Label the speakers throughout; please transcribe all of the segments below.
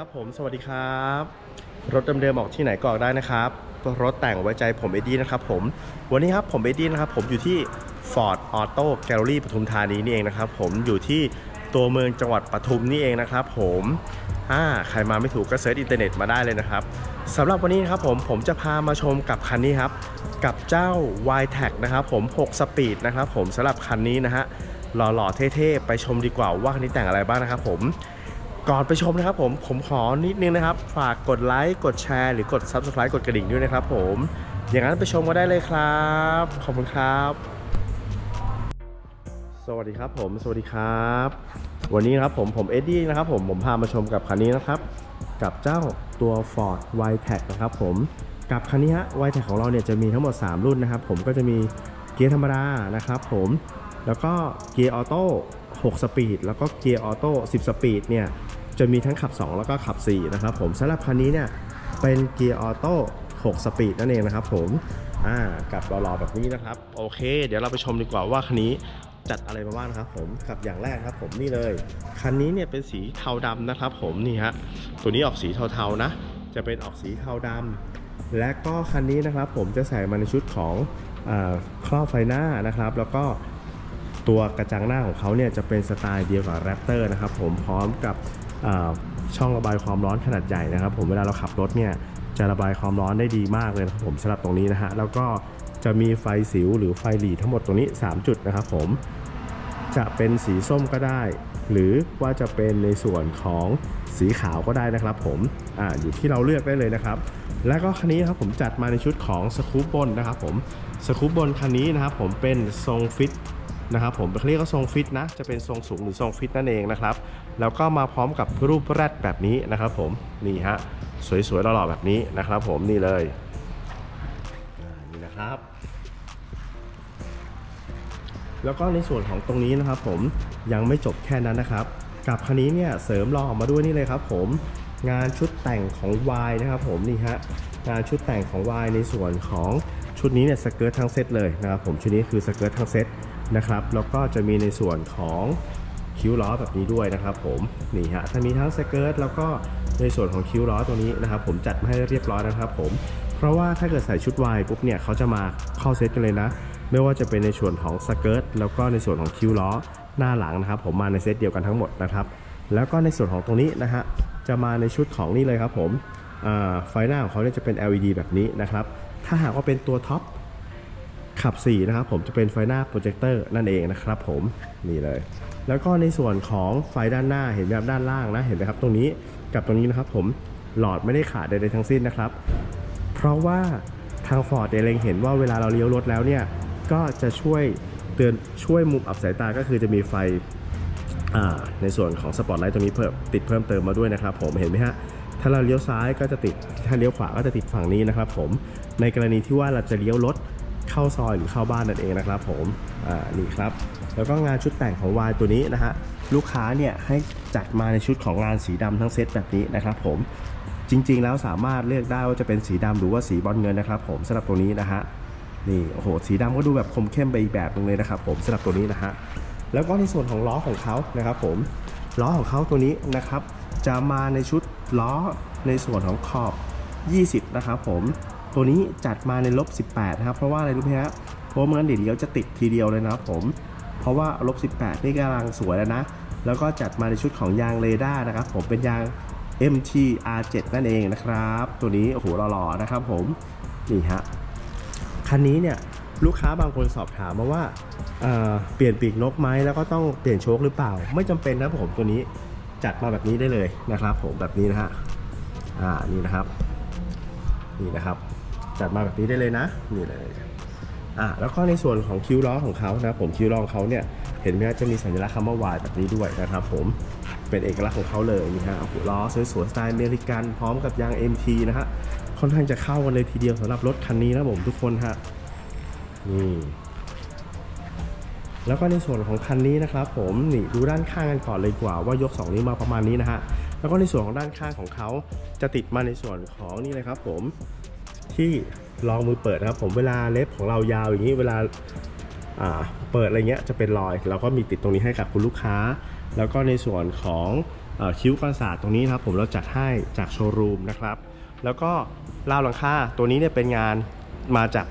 Speaker 1: ครับผม สวัสดีครับ รถเดิมๆออกที่ไหนก็ออกได้นะครับ รถแต่งไว้ใจผมเอ็ดดี้นะครับผม วันนี้ครับผมเอ็ดดี้นะครับ ผมอยู่ที่ Ford Auto Gallery ปทุมธานีนี่เองนะครับ ผมอยู่ที่ตัวเมืองจังหวัดปทุมนี่เองนะครับ ผมอ่าใครมาไม่ถูกก็เซิร์ชอินเทอร์เน็ตมาได้เลยนะครับสำหรับวันนี้นะครับผมผมจะพามาชมกับคันนี้ครับ กับเจ้า y t a g นะครับผม 6 สปีดนะครับผมสำหรับคันนี้นะฮะหล่อๆเท่ๆไปชมดีกว่าว่าคันนี้แต่งอะไรบ้างนะครับผม ก่อนไปชมนะครับผมผมขอนิดนึงนะครับ ฝากกดไลค์กดแชร์หรือกด Subscribe กดกระดิ่งด้วยนะครับผมอย่างนั้นไปชมกันได้เลยครับ ขอบคุณครับ สวัสดีครับผม สวัสดีครับ วันนี้ครับผมผมเอ็ดดี้นะครับผมผมพามาชมกับคันนี้นะครับ กับเจ้าตัว Ford y t a g นะครับผมกับคันนี้ฮะ y t a g ของเราเนี่ยจะมีทั้งหมด 3 รุ่นนะครับ ผมก็จะมีเกียร์ธรรมดานะครับผมแล้วก็เกียร์ออโต้6สปีดแล้วก็เกียร์ออโต้10 สปีดเนี่ย จะมีทั้งขับ 2 แล้วก็ขับ 4 นะครับผมสำหรับคันนี้เนี่ยเป็นเกียร์ออโต้6สปีดนั่นเองนะครับผมอ่ากับหล่อๆแบบนี้นะครับ โอเค เดี๋ยวเราไปชมดีกว่าว่าคันนี้จัดอะไรมาบ้างนะครับผมกับอย่างแรกครับผมนี่เลย คันนี้เนี่ยเป็นสีเทาดำนะครับผมนี่ฮะตัวนี้ออกสีเทาๆนะ จะเป็นออกสีเทาดำและก็คันนี้นะครับผมจะใส่มาในชุดของอครอบไฟหน้านะครับ แล้วก็ตัวกระจังหน้าของเขาเนี่ยจะเป็นสไตล์เดียวกับแรปเตอร์นะครับผมพร้อมกับ ช่องระบายความร้อนขนาดใหญ่นะครับ ผมเวลาเราขับรถเนี่ยจะระบายความร้อนได้ดีมากเลยครับผมสำหรับตรงนี้นะฮะแล้วก็จะมีไฟสิวหรือไฟหลีทั้งหมดตรงนี้ 3 จุดนะครับผมจะเป็นสีส้มก็ได้ หรือว่าจะเป็นในส่วนของสีขาวก็ได้นะครับผมออยู่ที่เราเลือกได้เลยนะครับ แล้วก็คันนี้นะครับผมจัดมาในชุดของสกูปบนนะครับผมสกูปบนคันนี้นะครับผมเป็นทรงฟิตนะครับผมเขาเรียกว่าทรงฟิตนะจะเป็นทรงสูงหรือทรงฟิตนั่นเองนะครับ แล้วก็มาพร้อมกับรูปแรดแบบนี้นะครับผมนี่ฮะสวยๆหล่อๆแบบนี้นะครับผมนี่เลยนี่นะครับ แล้วก็ในส่วนของตรงนี้นะครับผมยังไม่จบแค่นั้นนะครับ กับคันนี้เนี่ยเสริมรอออกมาด้วยนี่เลยครับ ผมงานชุดแต่งของ Y นะครับผมนี่ฮะงานชุดแต่งของ Y ในส่วนของชุดนี้เนี่ยสเกิร์ตทั้งเซตเลยนะครับผมชุดนี้คือสเกิร์ตทั้งเซตนะครับแล้วก็จะมีในส่วนของ คิ้วล้อแบบนี้ด้วยนะครับผมนี่ฮะถ้ามีทั้งสเกิร์ตแล้วก็ในส่วนของคิ้วล้อตัวนี้นะครับผมจัดมาให้เรียบร้อยนะครับผมเพราะว่าถ้าเกิดใส่ชุด Y ปุ๊บเนี่ยเขาจะมาเข้าเซตกันเลยนะ ไม่ว่าจะเป็นในส่วนของสเกิร์ตแล้วก็ในส่วนของคิ้วล้อหน้าหลังนะครับ ผมมาในเซตเดียวกันทั้งหมดนะครับ แล้วก็ในส่วนของตรงนี้นะฮะจะมาในชุดของนี่เลยครับผมไฟหน้าของเขาเนี่ยจะเป็น LED แบบนี้นะครับถ้าหากว่าเป็นตัวท็อป ขับ 4 นะครับผมจะเป็นไฟหน้าโปรเจคเตอร์นั่นเองนะครับผมนี่เลย แล้วก็ในส่วนของไฟด้านหน้าเห็นแบบด้านล่างนะเห็นไหมครับตรงนี้กับตรงนี้นะครับผมหลอดไม่ได้ขาดใดๆทั้งสิ้นนะครับ เพราะว่าทางฟอร์ดเล็งเห็นว่าเวลาเราเลี้ยวรถแล้วเนี่ยก็จะช่วยเตือนช่วยมุมอับสายตาก็คือจะมีไฟในส่วนของสปอตไลท์ตรงนี้เพิ่มติดเพิ่มเติมมาด้วยนะครับผมเห็นไหมฮะถ้าเราเลี้ยวซ้ายก็จะติดถ้าเลี้ยวขวาก็จะติดฝั่งนี้นะครับผมในกรณีที่ว่าเราจะเลี้ยวรถ เข้าซอยหรือเข้าบ้านนั่นเองนะครับผมอ่านี่ครับ แล้วก็งานชุดแต่งของวายตัวนี้นะฮะลูกค้าเนี่ยให้จัดมาในชุดของงานสีดำทั้งเซตแบบนี้นะครับผมจริง ๆ แล้วสามารถเลือกได้ว่าจะเป็นสีดำหรือว่าสีบอลเงินนะครับ ผมสำหรับตัวนี้นะฮะนี่โอ้โหสีดำก็ดูแบบคมเข้มไปอีกแบบนึงเลยนะครับ ผมสำหรับตัวนี้นะฮะแล้วก็ในส่วนของล้อของเขานะครับผมล้อของเขาตัวนี้นะครับ จะมาในชุดล้อในส่วนของขอบ 20 นะครับผม ตัวนี้จัดมาในลบ18นะครับเพราะว่าอะไรรู้ไหมฮะเพราะว่ามันเดี๋ยวจะติดทีเดียวเลยนะครับผมเพราะว่าลบ18นี่กำลังสวยแล้วนะ แล้วก็จัดมาในชุดของยางเรดาร์นะครับผมเป็นยาง MT R7 นั่นเองนะครับ ตัวนี้โอ้โหหล่อๆนะครับผมนี่ฮะคันนี้เนี่ยลูกค้าบางคนสอบถามมาว่าเเปลี่ยนปีกนกไหมแล้วก็ต้องเปลี่ยนโชคหรือเปล่า ไม่จำเป็นนะผมตัวนี้จัดมาแบบนี้ได้เลยนะครับ ผมแบบนี้นะฮะอ่านี่นะครับนี่นะครับ จัดมาแบบนี้ได้เลยนะนี่เลยอะแล้วก็ในส่วนของคิ้วล้อของเขานะผมคิ้วล้อของเขาเนี่ยเห็นไหมจะมีสัญลักษณ์คำว่าวายแบบนี้ด้วยนะครับผมเป็นเอกลักษณ์ของเขาเลยนี่ฮะล้อสวยๆสไตล์อเมริกันพร้อมกับยาง MT นะฮะค่อนข้างจะเข้ากันเลยทีเดียวสำหรับรถคันนี้นะผมทุกคนฮะนี่แล้วก็ในส่วนของคันนี้นะครับผมนี่ดูด้านข้างกันก่อนเลยกว่าว่ายก 2นี้วมาประมาณนี้นะฮะแล้วก็ในส่วนของด้านข้างของเขาจะติดมาในส่วนของนี่เลยครับผม ที่รองมือเปิดนะครับผมเวลาเล็บของเรายาวอย่างนี้เวลาเปิดอะไรเงี้ยจะเป็นรอยเราก็มีติดตรงนี้ให้กับคุณลูกค้า แล้วก็ในส่วนของอคิ้วกันศาสตรงนี้นะครับผมเราจัดให้จากโชว์รูมนะครับแล้วก็ราวหลังคาตัวนี้เนี่ยเป็นงานมาจาก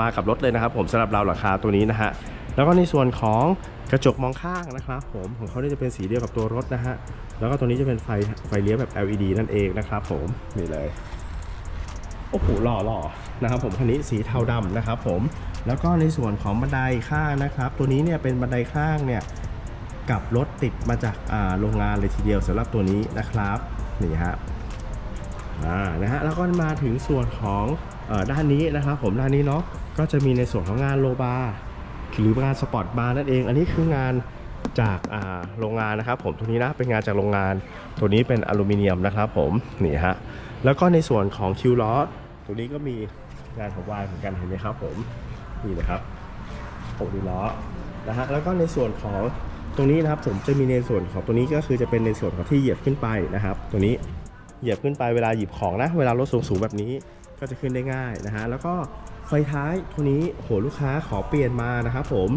Speaker 1: มากับรถเลยนะครับ ผมสำหรับราวหลังคาตัวนี้นะฮะแล้วก็ในส่วนของกระจกมองข้างนะครับ ผมของเขาเนี่ยจะเป็นสีเดียวกับตัวรถนะฮะแล้วก็ตัวนี้จะเป็นไฟไฟเลี้ยวแบบ LED นั่นเองนะครับ ผมนี่เลย โอ้โหหล่อหล่อนะครับผมคันนี้สีเทาดำนะครับผมแล้วก็ในส่วนของบันไดข้างนะครับ ตัวนี้เนี่ยเป็นบันไดข้างเนี่ยกับรถติดมาจากโรงงานเลยทีเดียวสำหรับตัวนี้นะครับนี่ฮะอ่านะฮะแล้วก็มาถึงส่วนของอด้านนี้นะครับผมด้านนี้เนาะก็จะมีในส่วนของงานโลบาร์หรืองานสปอร์ตบาร์นั่นเอง อันนี้คืองาน จากโรงงานนะครับ ผมตัวนี้นะเป็นงานจากโรงงาน ตัวนี้เป็นอลูมิเนียมนะครับ ผมนี่ฮะแล้วก็ในส่วนของคิวล้อตัวนี้ก็มีงานของวายเหมือนกันเห็นไหมครับ ผมนี่นะครับโอ้ดีล้อนะฮะแล้วก็ในส่วนของตรงนี้นะครับผมจะมีในส่วนของตัวนี้ก็คือจะเป็นในส่วนของที่เหยียบขึ้นไปนะครับ ตัวนี้เหยียบขึ้นไปเวลาหยิบของนะ เวลารถสูงๆแบบนี้ก็จะขึ้นได้ง่ายนะฮะแล้วก็ไฟท้ายตัวนี้โหลูกค้าขอเปลี่ยนมานะครับผม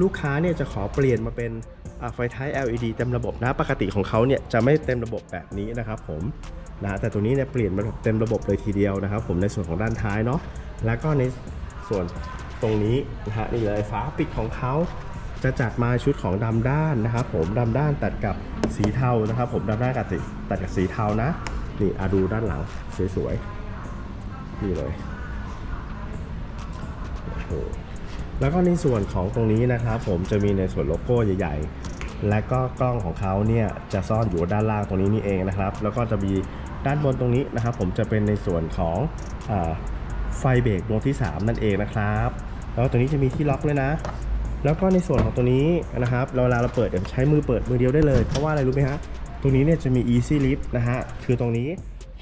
Speaker 1: ลูกค้าเนี่ยจะขอเปลี่ยนมาเป็นไฟท้าย LED เต็มระบบนะปกติของเขาเนี่ยจะไม่เต็มระบบแบบนี้นะครับผมนะแต่ตัวนี้เนี่ยเปลี่ยนมาเต็มระบบเลยทีเดียวนะครับ ผมในส่วนของด้านท้ายเนาะแล้วก็ในส่วนตรงนี้นะฮะนี่เลยฝาปิดของเขาจะจัดมาชุดของดำด้านนะครับผมดำด้านตัดกับสีเทานะครับ ผมดำด้านกับสีตัดกับสีเทานะนี่อาดูด้านหลังสวยๆนี่เลยโอ้โห แล้วก็ในส่วนของตรงนี้นะครับ ผมจะมีในส่วนโลโก้ใหญ่ ๆ และก็กล้องของเขาเนี่ยจะซ่อนอยู่ด้านล่างตรงนี้นี่เองนะครับ แล้วก็จะมีด้านบนตรงนี้นะครับ ผมจะเป็นในส่วนของอไฟเบรกดวงที่ 3 นั่นเองนะครับ แล้วตรงนี้จะมีที่ล็อกเลยนะ แล้วก็ในส่วนของตัวนี้นะครับเวลาเราเปิดเดี๋ยวใช้มือเปิดมือเดียวได้เลย เพราะว่าอะไรรู้ไหมฮะตรงนี้เนี่ยจะมี easy lift นะฮะคือตรงนี้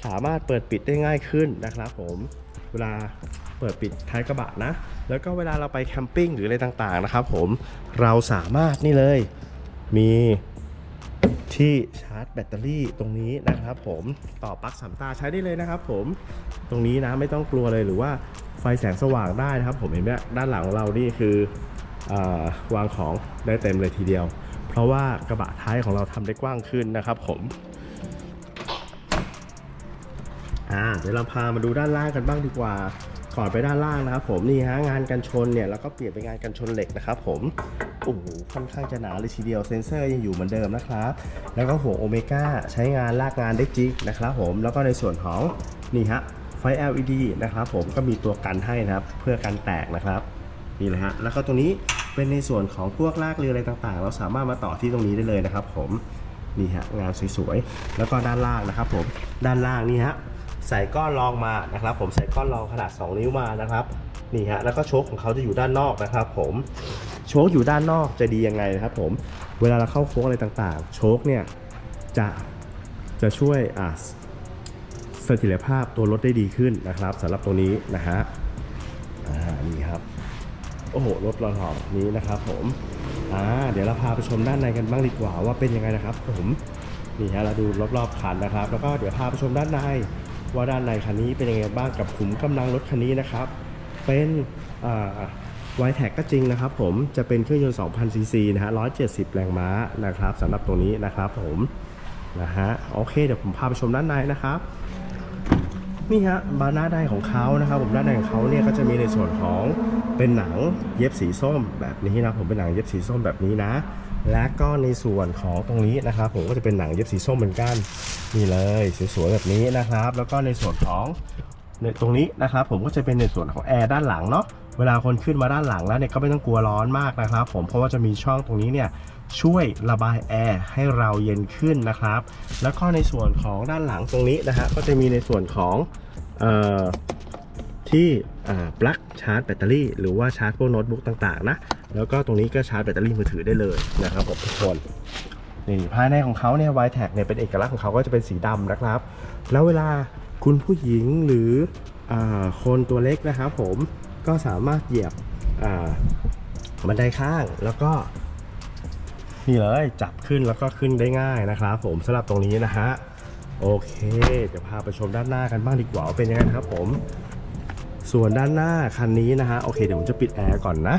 Speaker 1: สามารถเปิดปิดได้ง่ายขึ้นนะครับ ผมเวลา เปิดปิดท้ายกระบะนะ แล้วก็เวลาเราไปแคมปิ้งหรืออะไรต่างๆนะครับผมเราสามารถนี่เลยมีที่ชาร์จแบตเตอรี่ตรงนี้นะครับผมต่อปลั๊กสามตาใช้ได้เลยนะครับผมตรงนี้นะไม่ต้องกลัวเลยหรือว่าไฟแสงสว่างได้นะครับ ผมเห็นไหมด้านหลังของเรานี่คืออวางของได้เต็มเลยทีเดียว เพราะว่ากระบะท้ายของเราทำได้กว้างขึ้นนะครับ ผมอ่าเดี๋ยวเราพามาดูด้านล่างกันบ้างดีกว่า ก่อนไปด้านล่างนะครับผมนี่ฮะงานกันชนเนี่ยเราก็เปลี่ยนเป็นงานกันชนเหล็กนะครับผมโอ้โหค่อนข้างจะหนาเลยทีเดียวเซ็นเซอร์ยังอยู่เหมือนเดิมนะครับ แล้วก็หัวโอเมก้าใช้งานลากงานได้จริงนะครับผมแล้วก็ในส่วนของนี่ฮะไฟ LED นะครับผมก็มีตัวกันให้นะครับ เพื่อกันแตกนะครับนี่เลยฮะแล้วก็ตรงนี้เป็นในส่วนของพวกลากเรืออะไรต่างๆ เราสามารถมาต่อที่ตรงนี้ได้เลยนะครับ ผมนี่ฮะงานสวยๆแล้วก็ด้านล่างนะครับ ผมด้านล่างนี่ฮะ ใส่ก้อนรองมานะครับ ผมใส่ก้อนรองขนาด 2 นิ้วมานะครับนี่ฮะแล้วก็โชคของเขาจะอยู่ด้านนอกนะครับ ผมโชคอยู่ด้านนอกจะดียังไงนะครับ ผมเวลาเราเข้าโค้งอะไรต่างๆ โชคเนี่ยจะจะช่วยอ่าเสถียรภาพตัวรถได้ดีขึ้นนะครับสำหรับตัวนี้นะฮะอ่านี่ครับโอ้โหรถหล่อๆนี้นะครับ ผมอ่าเดี๋ยวเราพาไปชมด้านในกันบ้างดีกว่าว่าเป็นยังไงนะครับ ผมนี่ฮะเราดูรอบๆคันนะครับ แล้วก็เดี๋ยวพาไปชมด้านใน ว่าด้านในคันนี้เป็นยังไงบ้างกับขุมกำลังรถคันนี้นะครับ เป็นวายแท็กก็จริงนะครับผมจะเป็นเครื่องยนต์ 2,000 ซีซีนะฮะ 170 แรงม้านะครับสำหรับตัวนี้นะครับผมนะฮะโอเคเดี๋ยวผมพาไปชมด้านในนะครับนี่ฮะบานหน้าได้ของเขานะครับผมด้านในของเขาเนี่ยก็จะมีในส่วนของเป็นหนังเย็บสีส้มแบบนี้นะผมเป็นหนังเย็บสีส้มแบบนี้นะ และก็ในส่วนของตรงนี้นะครับ ผมก็จะเป็นหนังเย็บสีส้มเหมือนกันนี่เลยสวยๆแบบนี้นะครับ แล้วก็ในส่วนของในตรงนี้นะครับ ผมก็จะเป็นในส่วนของแอร์ด้านหลังเนาะเวลาคนขึ้นมาด้านหลังแล้วเนี่ยก็ไม่ต้องกลัวร้อนมากนะครับ ผมเพราะว่าจะมีช่องตรงนี้เนี่ยช่วยระบายแอร์ให้เราเย็นขึ้นนะครับ แล้วก็ในส่วนของด้านหลังตรงนี้นะฮะก็จะมีในส่วนของเอ่อ ที่ปลั๊กชาร์จแบตเตอรี่ หรือว่าชาร์จพวกโน้ตบุ๊กต่างๆนะ แล้วก็ตรงนี้ก็ชาร์จแบตเตอรี่มือถือได้เลยนะครับผมทุกคนนี่ภายในของเขาเนี่ย y t a g เนี่ยเป็นเอกลักษณ์ของเขาก็จะเป็นสีดำนะครับ แล้วเวลาคุณผู้หญิงหรืออคนตัวเล็กนะครับผมก็สามารถเหยียบบันไดข้างแล้วก็นี่เลยจับขึ้นแล้วก็ขึ้นได้ง่ายนะครับผมสำหรับตรงนี้นะฮะโอเค เดี๋ยวพาไปชมด้านหน้ากันบ้างดีกว่าเป็นยังไงครับผม ส่วนด้านหน้าคันนี้นะฮะโอเคเดี๋ยวผมจะปิดแอร์ก่อนนะ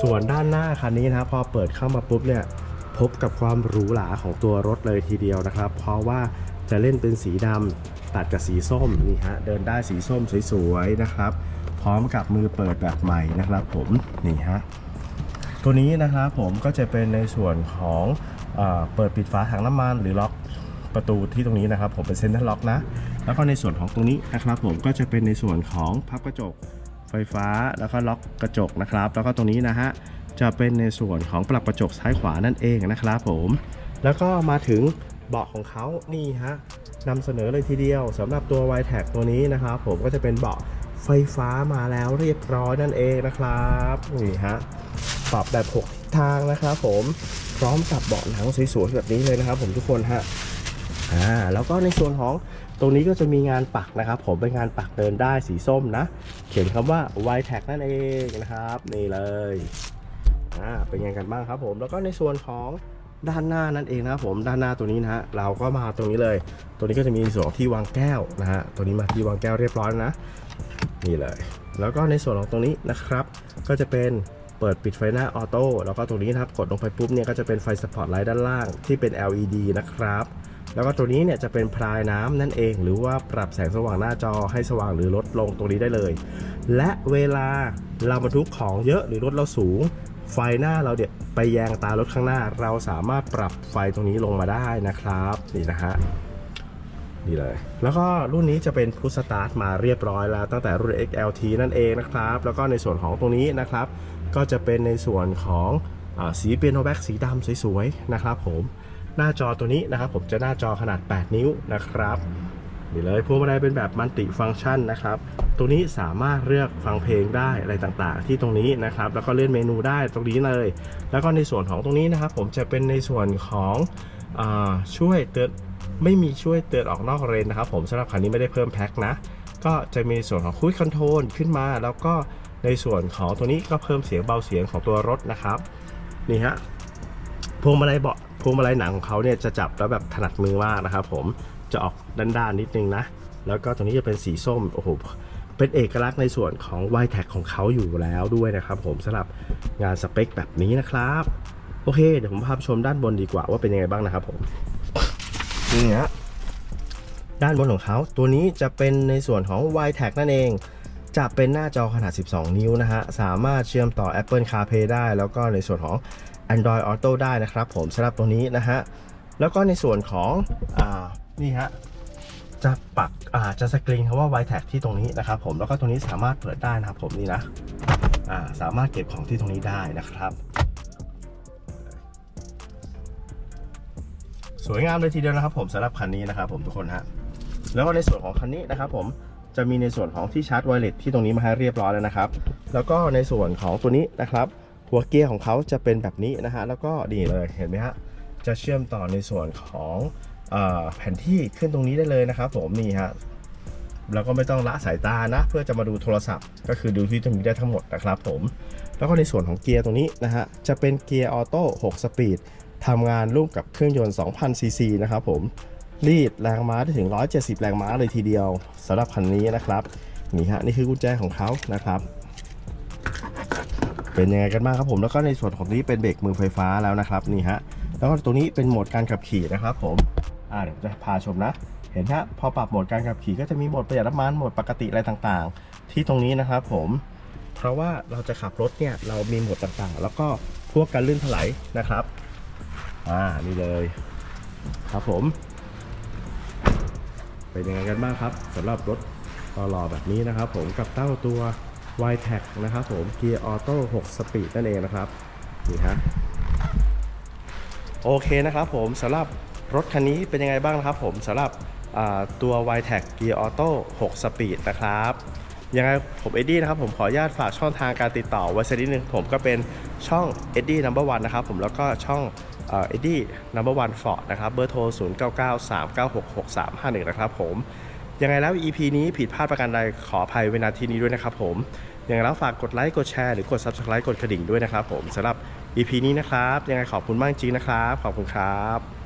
Speaker 1: ส่วนด้านหน้าคันนี้นะพอเปิดเข้ามาปุ๊บเนี่ยพบกับความหรูหราของตัวรถเลยทีเดียวนะครับ เพราะว่าจะเล่นเป็นสีดำตัดกับสีส้มนี่ฮะเดินได้สีส้มสวยๆนะครับ พร้อมกับมือเปิดแบบใหม่นะครับ ผมนี่ฮะตัวนี้นะครับผมก็จะเป็นในส่วนของเออเปิดปิดฝาถังน้ำมันหรือล็อกประตูที่ตรงนี้นะครับ ผมเป็นเซ็นทรัลล็อกนะ แล้วก็ในส่วนของตรงนี้นะครับผมก็จะเป็นในส่วนของพับกระจกไฟฟ้าแล้วก็ล็อกกระจกนะครับ แล้วก็ตรงนี้นะฮะจะเป็นในส่วนของปรับกระจกซ้ายขวานั่นเองนะครับผม แล้วก็มาถึงเบาะของเขานี่ฮะนำเสนอเลยทีเดียวสำหรับตัว y t a g ตัวนี้นะครับผมก็จะเป็นเบาะไฟฟ้ามาแล้วเรียบร้อยนั่นเองนะครับนี่ฮะปรับแบบ 6 ทิศทางนะครับผมพร้อมกับเบาะหนังสวยๆแบบนี้เลยนะครับผมทุกคนฮะ อ่าแล้วก็ในส่วนของตรงนี้ก็จะมีงานปักนะครับ ผมเป็นงานปักเดินได้สีส้มนะ เขียนคำว่า y t a g นั่นเองนะครับ นี่เลยอ่าเป็นไงกันบ้างครับผมแล้วก็ในส่วนของด้านหน้านั่นเองนะครับผมด้านหน้าตัวนี้นะฮะเราก็มาตรงนี้เลย ตัวนี้ก็จะมีส่วนของที่วางแก้วนะฮะตัวนี้มาที่วางแก้วเรียบร้อยแล้วนะนี่เลย แล้วก็ในส่วนของตรงนี้นะครับ ก็จะเป็นเปิดปิดไฟหน้าออโต้แล้วก็ตรงนี้นะครับกดลงไปปุ๊บเนี่ยก็จะเป็นไฟสปอร์ตไลท์ด้านล่างที่เป็น LED นะครับ แล้วก็ตัวนี้เนี่ยจะเป็นพรายน้ำนั่นเอง หรือว่าปรับแสงสว่างหน้าจอให้สว่างหรือลดลงตรงนี้ได้เลย และเวลาเราบรรทุกของเยอะหรือรถเราสูง ไฟหน้าเราเนี่ยไปแยงตารถข้างหน้า เราสามารถปรับไฟตรงนี้ลงมาได้นะครับนี่นะฮะนี่เลย แล้วก็รุ่นนี้จะเป็นพุชสตาร์ทมาเรียบร้อยแล้วตั้งแต่รุ่น XLT นั่นเองนะครับ แล้วก็ในส่วนของตรงนี้นะครับ ก็จะเป็นในส่วนของอสีเปียโนแบ็กสีดำสวยๆนะครับผม หน้าจอตัวนี้นะครับผมจะหน้าจอขนาด 8 นิ้วนะครับนี่เลยพวงมาลัยเป็นแบบมัลติฟังก์ชันนะครับ ตรงนี้สามารถเลือกฟังเพลงได้อะไรต่างๆ ที่ตรงนี้นะครับ แล้วก็เลื่อนเมนูได้ตรงนี้เลย แล้วก็ในส่วนของตรงนี้นะครับ ผมจะเป็นในส่วนของอช่วยเตือนไม่มีช่วยเตือนออกนอกเลนนะครับ ผมสำหรับคันนี้ไม่ได้เพิ่มแพ็คนะ ก็จะมีส่วนของคุยคอนโทรลขึ้นมา แล้วก็ในส่วนของตัวนี้ก็เพิ่มเสียงเบาเสียงของตัวรถนะครับ นี่ฮะ พวงมาลัยเบาะพวงมาลัยหนังของเขาเนี่ยจะจับแล้วแบบถนัดมือมากนะครับผมจะออกด้านๆนิดนึงนะ แล้วก็ตรงนี้จะเป็นสีส้มโอ้โหเป็นเอกลักษณ์ในส่วนของ y t a g ของเขาอยู่แล้วด้วยนะครับผมสำหรับงานสเปคแบบนี้นะครับ โอเค เดี๋ยวผมพาชมด้านบนดีกว่าว่าเป็นยังไงบ้างนะครับผมนี่ฮะด้านบนของเขา ตัวนี้จะเป็นในส่วนของ y t a g นั่นเองจะเป็นหน้าจอขนาด 12 นิ้วนะฮะ สามารถเชื่อมต่อ Apple CarPlay ได้ แล้วก็ในส่วนของ Android Auto ได้นะครับผมสำหรับตรงนี้นะฮะ แล้วก็ในส่วนของอนี่ฮะจะปักอ่าจะสกรีนคำว่า y t a g ที่ตรงนี้นะครับผมแล้วก็ตรงนี้สามารถเปิดได้นะครับผมนี่นะอ่าสามารถเก็บของที่ตรงนี้ได้นะครับ สวยงามเลยทีเดียวนะครับ ผมสำหรับคันนี้นะครับ ผมทุกคนฮะแล้วก็ในส่วนของคันนี้นะครับ ผมจะมีในส่วนของที่ชาร์จไวเลสที่ตรงนี้มาให้เรียบร้อยแล้วนะครับ แล้วก็ในส่วนของตัวนี้นะครับ หัวเกียร์ของเขาจะเป็นแบบนี้นะฮะ แล้วก็ดีเลยเห็นไหมฮะ จะเชื่อมต่อในส่วนของอแผนที่ขึ้นตรงนี้ได้เลยนะครับผมนี่ฮะแล้วก็ไม่ต้องละสายตานะ เพื่อจะมาดูโทรศัพท์ ก็คือดูที่ตรงนี้ได้ทั้งหมดนะครับผม แล้วก็ในส่วนของเกียร์ตรงนี้นะฮะจะเป็นเกียร์ออโต้6สปีดทำงานร่วมกับเครื่องยนต์ 2,000ซีซีนะครับผมรีดแรงม้าได้ถึง 170 แรงม้าเลยทีเดียวสำหรับคันนี้นะครับนี่ฮะนี่คือกุญแจของเขานะครับ เป็นยังไงกันบ้างครับผมแล้วก็ในส่วนของนี้เป็นเบรกมือไฟฟ้าแล้วนะครับนี่ฮะแล้วก็ตรงนี้เป็นโหมดการขับขี่นะครับผมอ่าเดี๋ยวจะพาชมนะ เห็นฮะพอปรับโหมดการขับขี่ก็จะมีโหมดประหยัดน้ำมันโหมดปกติอะไรต่างๆ ที่ตรงนี้นะครับผมเพราะว่าเราจะขับรถเนี่ยเรามีโหมดต่างๆ แล้วก็พวกการลื่นถลายนะครับอ่านี่เลยครับผม เป็นยังไงกันบ้างครับสำหรับรถหล่อแบบนี้นะครับผมกับเต้าตัว y t a g นะครับผมเกียร์ออโต้6สปีดนั่นเองนะครับนี่ฮะโอเคนะครับผมสำหรับรถคันนี้เป็นยังไงบ้างนะครับผมสำหรับตัว y t a g เกียร์ออโต้6สปีดนะครับยังไงผมเอ็ดดี้นะครับผมขออนุญาตฝากช่องทางการติดต่อไว้สักนิดนึงผมก็เป็นช่องเอ็ดดี้นัมเบอร์วันนะครับผมแล้วก็ช่องเอ็ดดี้นัมเบอร์วันฟอร์ดนะครับเบอร์โทร 0 9 9 3 9 6 6 3 5 1 นะครับผม ยังไงแล้ว EP นี้ผิดพลาดประการใดขออภัยเวลาทีนี้ด้วยนะครับผมยังไงแล้วฝากกดไลค์กดแชร์หรือกด Subscribe กดกระดิ่งด้วยนะครับผมสำหรับ EP นี้นะครับ ยังไงขอบคุณมากจริงนะครับ ขอบคุณครับ